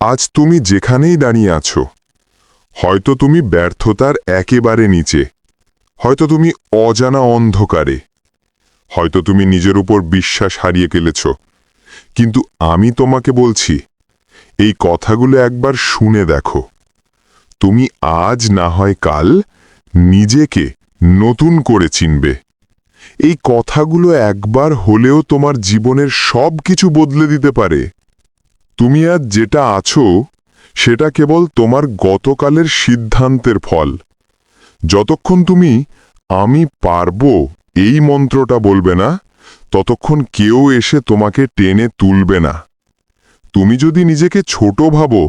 আজ তুমি যেখানেই দাঁড়িয়ে আছো, হয়তো তুমি ব্যর্থতার একেবারে নিচে, হয়তো তুমি অজানা অন্ধকারে, হয়তো তুমি নিজের উপর বিশ্বাস হারিয়ে ফেলেছ, কিন্তু আমি তোমাকে বলছি, এই কথাগুলো একবার শুনে দেখো। তুমি আজ না হয় কাল নিজেকে নতুন করে চিনবে। এই কথাগুলো একবার হলেও তোমার জীবনের সব কিছু বদলে দিতে পারে। তুমি আজ যেটা আছো, সেটা কেবল তোমার গতকালের সিদ্ধান্তের ফল। যতক্ষণ তুমি, আমি পারব এই মন্ত্রটা বলবে না, ততক্ষণ কেউ এসে তোমাকে টেনে তুলবে না। তুমি যদি নিজেকে ছোট ভাবো,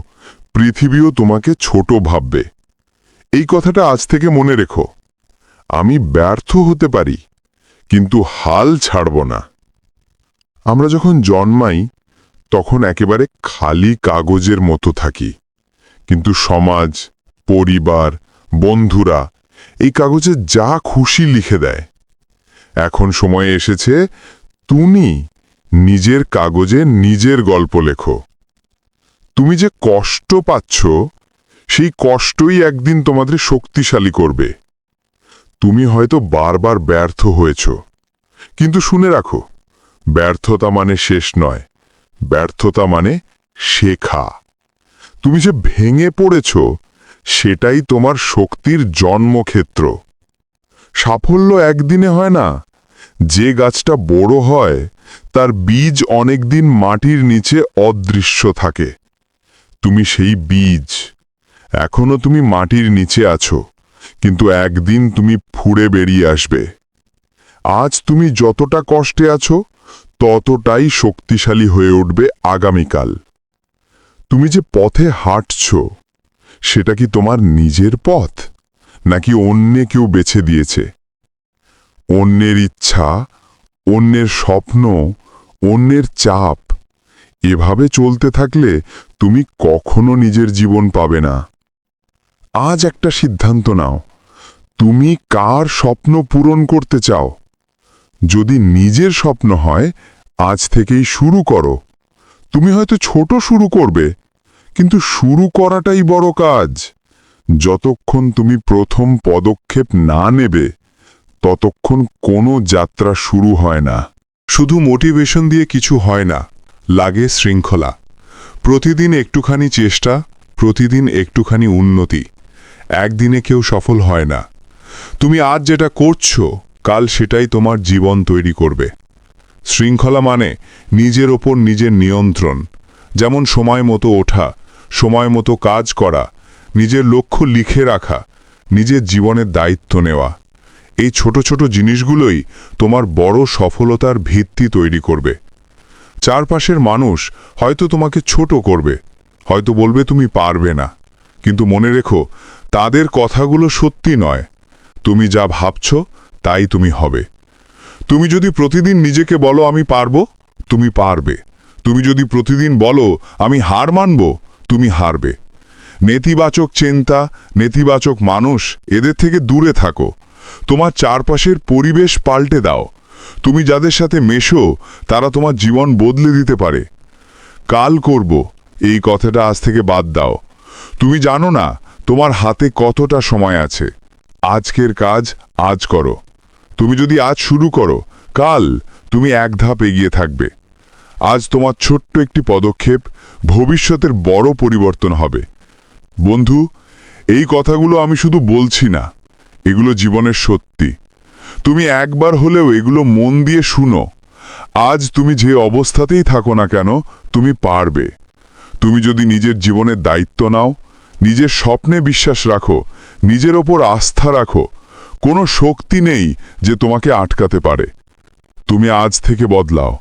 পৃথিবীও তোমাকে ছোট ভাববে। এই কথাটা আজ থেকে মনে রেখো। আমি ব্যর্থ হতে পারি, কিন্তু হাল ছাড়ব না। আমরা যখন জন্মাই তখন একেবারে খালি কাগজের মতো থাকি। কিন্তু সমাজ, পরিবার, বন্ধুরা এই কাগজে যা খুশি লিখে দেয়। এখন সময় এসেছে, তুমি নিজের কাগজে নিজের গল্প লেখো। তুমি যে কষ্ট পাচ্ছ, সেই কষ্টই একদিন তোমাদের শক্তিশালী করবে। তুমি হয়তো বারবার ব্যর্থ হয়েছ। কিন্তু শুনে রাখো, ব্যর্থতা মানে শেষ নয়। ব্যর্থতা মানে শেখা। তুমি যে ভেঙে পড়েছ, সেটাই তোমার শক্তির জন্মক্ষেত্র। সাফল্য একদিনে হয় না। যে গাছটা বড় হয়, তার বীজ অনেকদিন মাটির নিচে অদৃশ্য থাকে। তুমি সেই বীজ। এখনও তুমি মাটির নিচে আছো, কিন্তু একদিন তুমি ফুড়ে বেরিয়ে আসবে। আজ তুমি যতটা কষ্টে আছো ততটাই শক্তিশালী হয়ে উঠবে আগামীকাল। তুমি যে পথে হাঁটছ, সেটা কি তোমার নিজের পথ, নাকি অন্যে কেউ বেছে দিয়েছে? অন্যের ইচ্ছা, অন্যের স্বপ্ন, অন্যের চাপ, এভাবে চলতে থাকলে তুমি কখনো নিজের জীবন পাবে না। আজ একটা সিদ্ধান্ত নাও, তুমি কার স্বপ্ন পূরণ করতে চাও? যদি নিজের স্বপ্ন হয়, আজ থেকেই শুরু করো। তুমি হয়তো ছোট শুরু করবে, কিন্তু শুরু করাটাই বড় কাজ। যতক্ষণ তুমি প্রথম পদক্ষেপ না নেবে, ততক্ষণ কোনো যাত্রা শুরু হয় না। শুধু মোটিভেশন দিয়ে কিছু হয় না, লাগে শৃঙ্খলা। প্রতিদিন একটুখানি চেষ্টা, প্রতিদিন একটুখানি উন্নতি। একদিনে কেউ সফল হয় না। তুমি আজ যেটা করছ কাল সেটাই তোমার জীবন তৈরি করবে। শৃঙ্খলা মানে নিজের ওপর নিজের নিয়ন্ত্রণ। যেমন সময় মতো ওঠা, সময় মতো কাজ করা, নিজের লক্ষ্য লিখে রাখা, নিজের জীবনের দায়িত্ব নেওয়া। এই ছোট ছোট জিনিসগুলোই তোমার বড় সফলতার ভিত্তি তৈরি করবে। চারপাশের মানুষ হয়তো তোমাকে ছোট করবে, হয়তো বলবে তুমি পারবে না। কিন্তু মনে রেখো, তাদের কথাগুলো সত্যি নয়। তুমি যা ভাবছ তাই তুমি হবে। তুমি যদি প্রতিদিন নিজেকে বলো, আমি পারব, তুমি পারবে। তুমি যদি প্রতিদিন বলো, আমি হার মানব, তুমি হারবে। নেতিবাচক চিন্তা, নেতিবাচক মানুষ এদের থেকে দূরে থাকো। তোমার চারপাশের পরিবেশ পাল্টে দাও। তুমি যাদের সাথে মেশো, তারা তোমার জীবন বদলে দিতে পারে। কাল করব, এই কথাটা আজ থেকে বাদ দাও। তুমি জানো না তোমার হাতে কতটা সময় আছে। আজকের কাজ আজ করো। তুমি যদি আজ শুরু করো, কাল তুমি এক ধাপ এগিয়ে থাকবে। আজ তোমার ছোট্ট একটি পদক্ষেপ ভবিষ্যতের বড় পরিবর্তন হবে। বন্ধু, এই কথাগুলো আমি শুধু বলছি না, এগুলো জীবনের সত্যি। তুমি একবার হলেও এগুলো মন দিয়ে শুনো। আজ তুমি যে অবস্থাতেই থাকো না কেন, তুমি পারবে। তুমি যদি নিজের জীবনের দায়িত্ব নাও, নিজের স্বপ্নে বিশ্বাস রাখো, নিজের ওপর আস্থা রাখো কোনো শক্তি নেই যে তোমাকে আটকাতে পারে। তুমি আজ থেকে বদলাও।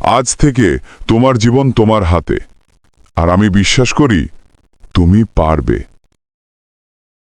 আজ থেকে তোমার জীবন তোমার হাতে। আর আমি বিশ্বাস করি, তুমি পারবে।